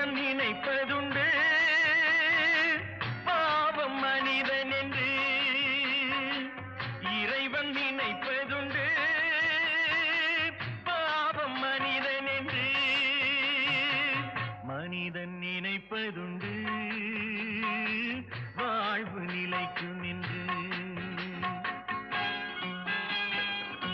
அவன் நினைப்பதுண்டு.